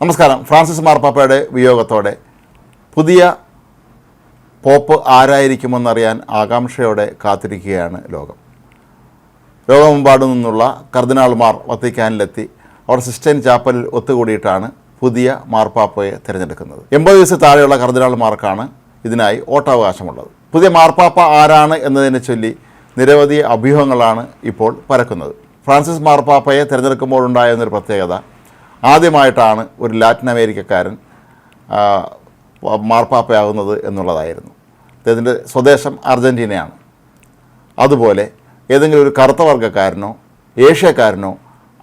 നമസ്കാരം. ഫ്രാൻസിസ് മാർപ്പാപ്പയുടെ വിയോഗത്തോടെ പുതിയ പോപ്പ് ആരായിരിക്കുമെന്നറിയാൻ ആകാംക്ഷയോടെ കാത്തിരിക്കുകയാണ് ലോകം. ലോകമെമ്പാടും നിന്നുള്ള കർദിനാൾമാർ വത്തിക്കാനിലെത്തി അവർ സിസ്റ്റൈൻ ചാപ്പലിൽ ഒത്തുകൂടിയിട്ടാണ് പുതിയ മാർപ്പാപ്പയെ തിരഞ്ഞെടുക്കുന്നത്. എൺപത് വയസ്സ് താഴെയുള്ള കർദിനാൾമാർക്കാണ് ഇതിനായി വോട്ടവകാശമുള്ളത്. പുതിയ മാർപ്പാപ്പ ആരാണ് എന്നതിനെ ചൊല്ലി നിരവധി അഭ്യൂഹങ്ങളാണ് ഇപ്പോൾ പരക്കുന്നത്. ഫ്രാൻസിസ് മാർപ്പാപ്പയെ തിരഞ്ഞെടുക്കുമ്പോഴുണ്ടായിരുന്നൊരു പ്രത്യേകത ആദ്യമായിട്ടാണ് ഒരു ലാറ്റിൻ അമേരിക്കക്കാരൻ മാർപ്പാപ്പയാകുന്നത് എന്നുള്ളതായിരുന്നു. അദ്ദേഹത്തിന്റെ സ്വദേശം അർജന്റീനയാണ്. അതുപോലെ ഏതെങ്കിലും ഒരു കറുത്ത വർഗക്കാരനോ ഏഷ്യക്കാരനോ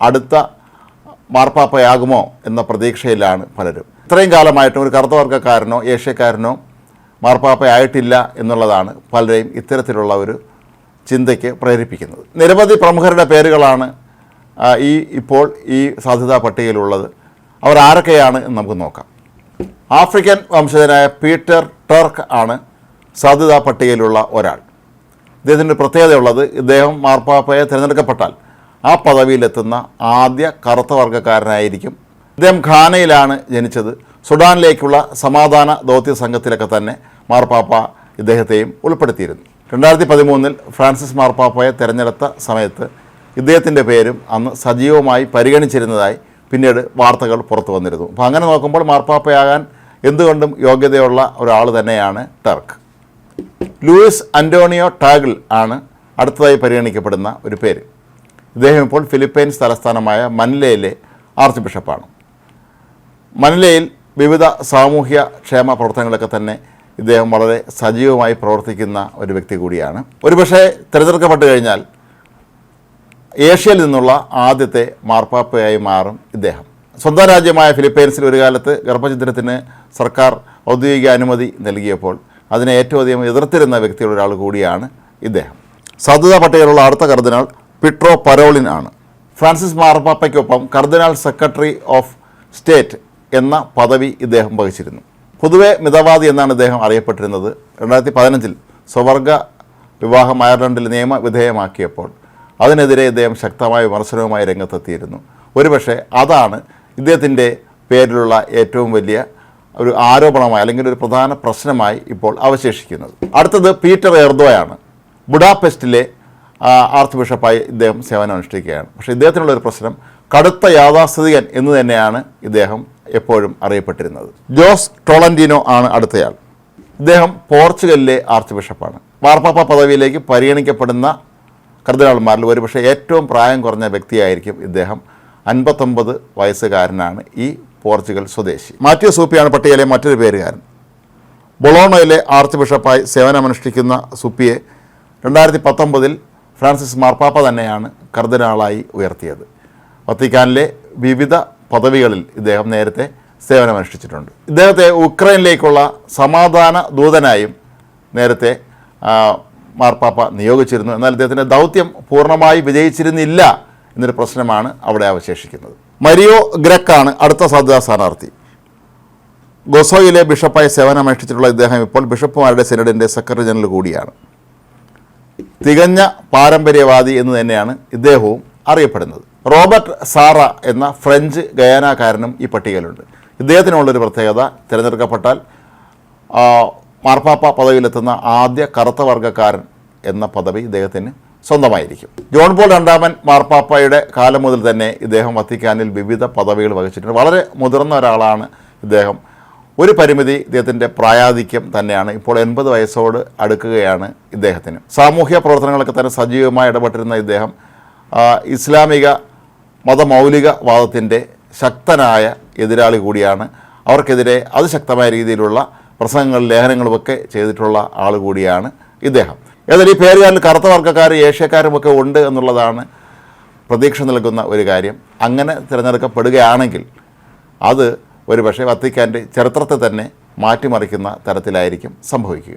അടുത്ത മാർപ്പാപ്പയാകുമോ എന്ന പ്രതീക്ഷയിലാണ് പലരും. ഇത്രയും കാലമായിട്ടും ഒരു കറുത്ത വർഗക്കാരനോ ഏഷ്യക്കാരനോ മാർപ്പാപ്പയായിട്ടില്ല എന്നുള്ളതാണ് പലരെയും ഇത്തരത്തിലുള്ള ഒരു ചിന്തയ്ക്ക് പ്രേരിപ്പിക്കുന്നത്. നിരവധി പ്രമുഖരുടെ പേരുകളാണ് ഈ ഇപ്പോൾ ഈ സാധ്യതാ പട്ടികയിലുള്ളത്. അവർ ആരൊക്കെയാണ് എന്ന് നമുക്ക് നോക്കാം. ആഫ്രിക്കൻ വംശജനായ പീറ്റർ ടർക്ക് ആണ് സാധ്യതാ പട്ടികയിലുള്ള ഒരാൾ. ഇദ്ദേഹത്തിന്റെ പ്രത്യേകതയുള്ളത് ഇദ്ദേഹം മാർപ്പാപ്പയെ തിരഞ്ഞെടുക്കപ്പെട്ടാൽ ആ പദവിയിലെത്തുന്ന ആദ്യ കറുത്ത വർഗക്കാരനായിരിക്കും. ഇദ്ദേഹം ഖാനയിലാണ് ജനിച്ചത്. സുഡാനിലേക്കുള്ള സമാധാന ദൗത്യ സംഘത്തിലൊക്കെ തന്നെ മാർപ്പാപ്പ ഇദ്ദേഹത്തെയും ഉൾപ്പെടുത്തിയിരുന്നു. രണ്ടായിരത്തി പതിമൂന്നിൽ ഫ്രാൻസിസ് മാർപ്പാപ്പയെ തിരഞ്ഞെടുത്ത സമയത്ത് ഇദ്ദേഹത്തിന്റെ പേരും അന്ന് സജീവമായി പരിഗണിച്ചിരുന്നതായി പിന്നീട് വാർത്തകൾ പുറത്തു വന്നിരുന്നു. അപ്പോൾ അങ്ങനെ നോക്കുമ്പോൾ മാർപ്പാപ്പയാകാൻ എന്തുകൊണ്ടും യോഗ്യതയുള്ള ഒരാൾ തന്നെയാണ് ടർക്ക് ലൂയിസ് അന്റോണിയോ ടാഗിൾ ആണ് അടുത്തതായി പരിഗണിക്കപ്പെടുന്ന ഒരു പേര്. ഇദ്ദേഹം ഇപ്പോൾ ഫിലിപ്പൈൻസ് തലസ്ഥാനമായ മനിലയിലെ ആർച്ച് ബിഷപ്പാണ്. മനിലയിൽ വിവിധ സാമൂഹ്യ ക്ഷേമ പ്രവർത്തനങ്ങളൊക്കെ തന്നെ ഇദ്ദേഹം വളരെ സജീവമായി പ്രവർത്തിക്കുന്ന ഒരു വ്യക്തി കൂടിയാണ്. ഒരുപക്ഷെ തിരഞ്ഞെടുക്കപ്പെട്ട് കഴിഞ്ഞാൽ ഏഷ്യയിൽ നിന്നുള്ള ആദ്യത്തെ മാർപ്പാപ്പയായി മാറും ഇദ്ദേഹം. സ്വന്തം രാജ്യമായ ഫിലിപ്പൈൻസിൽ ഒരു കാലത്ത് ഗർഭചിത്രത്തിന് സർക്കാർ ഔദ്യോഗിക അനുമതി നൽകിയപ്പോൾ അതിനെ ഏറ്റവും അധികം എതിർത്തിരുന്ന വ്യക്തിയുടെ ഒരാൾ കൂടിയാണ് ഇദ്ദേഹം. സാധ്യതാ പട്ടികയിലുള്ള അടുത്ത കർദിനാൾ പിട്രോ പരോളിൻ ആണ്. ഫ്രാൻസിസ് മാർപ്പാപ്പയ്ക്കൊപ്പം കർദിനാൾ സെക്രട്ടറി ഓഫ് സ്റ്റേറ്റ് എന്ന പദവി ഇദ്ദേഹം വഹിച്ചിരുന്നു. പൊതുവെ മിതവാദി എന്നാണ് ഇദ്ദേഹം അറിയപ്പെട്ടിരുന്നത്. രണ്ടായിരത്തി പതിനഞ്ചിൽ സ്വവർഗ വിവാഹം അയർലൻഡിൽ നിയമവിധേയമാക്കിയപ്പോൾ അതിനെതിരെ ഇദ്ദേഹം ശക്തമായ വിമർശനവുമായി രംഗത്തെത്തിയിരുന്നു. ഒരുപക്ഷെ അതാണ് ഇദ്ദേഹത്തിന്റെ പേരിലുള്ള ഏറ്റവും വലിയ ഒരു ആരോപണമായി അല്ലെങ്കിൽ ഒരു പ്രധാന പ്രശ്നമായി ഇപ്പോൾ അവശേഷിക്കുന്നത്. അടുത്തത് പീറ്റർ എർദോയാണ്. ബുഡാപെസ്റ്റിലെ ആർച്ച് ബിഷപ്പായി ഇദ്ദേഹം സേവനം അനുഷ്ഠിക്കുകയാണ്. പക്ഷേ ഇദ്ദേഹത്തിനുള്ള ഒരു പ്രശ്നം കടുത്ത യാഥാസ്ഥിതികൻ എന്ന് തന്നെയാണ് ഇദ്ദേഹം എപ്പോഴും അറിയപ്പെട്ടിരുന്നത്. ജോസ് ടോളന്റിനോ ആണ് അടുത്തയാൾ. ഇദ്ദേഹം പോർച്ചുഗലിലെ ആർച്ച് ബിഷപ്പാണ്. മാർപ്പാപ്പ പദവിയിലേക്ക് പരിഗണിക്കപ്പെടുന്ന കർദിനാൾമാരിൽ ഒരുപക്ഷെ ഏറ്റവും പ്രായം കുറഞ്ഞ വ്യക്തിയായിരിക്കും ഇദ്ദേഹം. അൻപത്തൊമ്പത് വയസ്സുകാരനാണ് ഈ പോർച്ചുഗൽ സ്വദേശി. മാത്യു സൂപ്പിയാണ് പട്ടികയിലെ മറ്റൊരു പേരുകാരൻ. ബൊളോണോയിലെ ആർച്ച് ബിഷപ്പായി സേവനമനുഷ്ഠിക്കുന്ന സുപ്പിയെ രണ്ടായിരത്തി പത്തൊമ്പതിൽ ഫ്രാൻസിസ് മാർപ്പാപ്പ തന്നെയാണ് കർദിനാളായി ഉയർത്തിയത്. വത്തിക്കാനിലെ വിവിധ പദവികളിൽ ഇദ്ദേഹം നേരത്തെ സേവനമനുഷ്ഠിച്ചിട്ടുണ്ട്. ഇദ്ദേഹത്തെ ഉക്രൈനിലേക്കുള്ള സമാധാന ദൂതനായും നേരത്തെ മാർപ്പാപ്പ നിയോഗിച്ചിരുന്നു. എന്നാൽ അദ്ദേഹത്തിന്റെ ദൗത്യം പൂർണമായി വിജയിച്ചിരുന്നില്ല എന്നൊരു പ്രശ്നമാണ് അവിടെ അവശേഷിക്കുന്നത്. മരിയോ ഗ്രക്കാണ് അടുത്ത സാധ്യതാ സ്ഥാനാർത്ഥി. ഗൊസോയിലെ ബിഷപ്പായി സേവനമനുഷ്ഠിച്ചിട്ടുള്ള ഇദ്ദേഹം ഇപ്പോൾ ബിഷപ്പുമാരുടെ സെനഡിന്റെ സെക്രട്ടറി ജനറൽ കൂടിയാണ്. തികഞ്ഞ പാരമ്പര്യവാദി എന്ന് തന്നെയാണ് ഇദ്ദേഹവും അറിയപ്പെടുന്നത്. റോബർട്ട് സാറ എന്ന ഫ്രഞ്ച് ഗയാനാകാരനും ഈ പട്ടികയിലുണ്ട്. ഇദ്ദേഹത്തിനുള്ളൊരു പ്രത്യേകത തിരഞ്ഞെടുക്കപ്പെട്ടാൽ മാർപ്പാപ്പ പദവിയിലെത്തുന്ന ആദ്യ കറുത്ത വർഗക്കാരൻ എന്ന പദവി ഇദ്ദേഹത്തിന് സ്വന്തമായിരിക്കും. ജോൺ പോൾ രണ്ടാമൻ മാർപ്പാപ്പയുടെ കാലം മുതൽ തന്നെ ഇദ്ദേഹം വത്തിക്കാനിൽ വിവിധ പദവികൾ വഹിച്ചിട്ടുണ്ട്. വളരെ മുതിർന്ന ഒരാളാണ് ഇദ്ദേഹം. ഒരു പരിമിതി ഇദ്ദേഹത്തിന്റെ പ്രായാധിക്യം തന്നെയാണ്. ഇപ്പോൾ എൺപത് വയസ്സോട് അടുക്കുകയാണ് ഇദ്ദേഹത്തിന്. സാമൂഹ്യ പ്രവർത്തനങ്ങളൊക്കെ തന്നെ സജീവമായി ഇടപെട്ടിരുന്ന ഇദ്ദേഹം ഇസ്ലാമിക മതമൗലികവാദത്തിന്റെ ശക്തനായ എതിരാളി കൂടിയാണ്. അവർക്കെതിരെ അതിശക്തമായ രീതിയിലുള്ള പ്രസംഗങ്ങളും ലേഖനങ്ങളുമൊക്കെ ചെയ്തിട്ടുള്ള ആൾ കൂടിയാണ് ഇദ്ദേഹം. ഏതായാലും ഈ പേരുകാരിൽ കറുത്ത വർഗക്കാരും ഏഷ്യക്കാരുമൊക്കെ ഉണ്ട് എന്നുള്ളതാണ് പ്രതീക്ഷ നൽകുന്ന ഒരു കാര്യം. അങ്ങനെ തിരഞ്ഞെടുക്കപ്പെടുകയാണെങ്കിൽ അത് ഒരുപക്ഷെ വത്തിക്കാന്റെ ചരിത്രത്തെ തന്നെ മാറ്റിമറിക്കുന്ന തരത്തിലായിരിക്കും സംഭവിക്കുക.